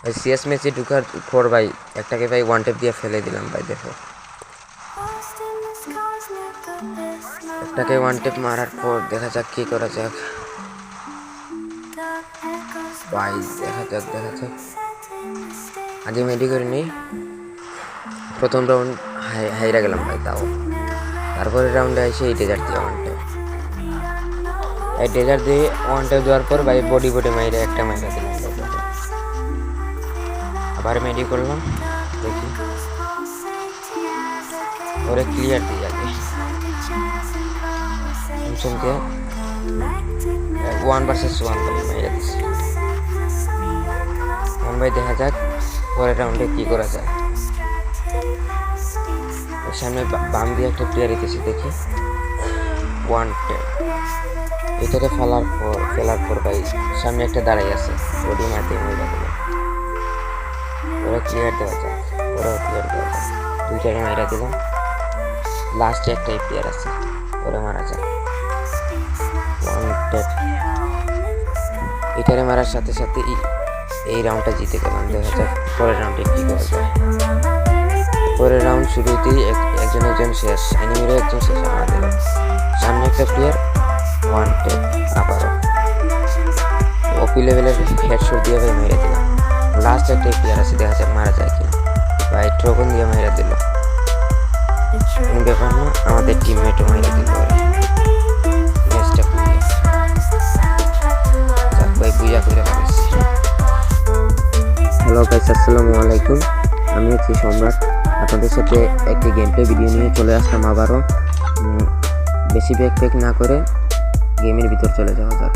ভাই সিএস ম্যাচে ঢুকার পর ভাই, একটাকে ভাই ওয়ান টেপ দিয়ে ফেলে দিলাম ভাই, দেখো। একটাকে ওয়ান টেপ মারার পর দেখা যাক কি করা যাক। ভাই, দেখা যাক দেখা যাক। আগে মেডি করে নিই। প্রথম রাউন্ড হাইরা গেলাম ভাই, তাও। তারপরে রাউন্ডে এসে এই ডেজার্ট দিয়ে ওয়ান টেপ এই ডেজার্ট দিয়ে ওয়ান টেপ দেওয়ার পর ভাই বডি বডি মাইরে একটা মাইরা দিলাম। আবার মেডি করলাম, দেখি। ওরে ক্লিয়ার দিই আগে শুনতে ওয়ান ভার্সেস ওয়ান মেরে দিচ্ছি এখন দেখা যাক, পরের রাউন্ডে কি করা যায়। সামনে বাম দিয়ে একটা প্লেয়ার দিতেছি দেখি। ওয়ান টেন এটাকে ফেলার পর ফেলার পর ভাই, সামনে একটা দাঁড়াই আছে বডি মারতে দিল ওরা ক্লিয়ার দেওয়া যায়? ওরাও ক্লিয়ার দেওয়া যায়? দুইটাকে মাইরা দিলাম। লাস্টে একটাই প্লেয়ার আছে। ওরা মারা যায়। এটারে মারার সাথে সাথে এই- রাউন্ডটা জিতে গেলাম। দেখা যাক পরের রাউন্ডে কী করা যায়? পরের রাউন্ড শুরুতেই এক- একজন একজন শেষ। এনিমিরও একজন শেষ। আমাদের সামনে একটা প্লেয়ার ওয়ান টেপ আবারও ওপি লেভেলের হেডশট দিয়ে মেরে দিলাম। লাস্ট একটা প্লেয়ার আছে দেখা যাক মারা যায় কিনা? ভাই ট্রোকন দিয়ে মেরে দিল। ব্যাপার না, আমাদের টিমমেটও মেরে দিল ম্যাচটা ভাই ফেলেছি হ্যালো গাইস আসসালামু আলাইকুম। আমি হচ্ছি সম্রাট। আপনাদের সাথে একটি গেম প্লে ভিডিও নিয়ে চলে আসলাম আবারও। বেশি ব্যাক প্যাক না করে গেমের ভিতর চলে যাওয়া যাক।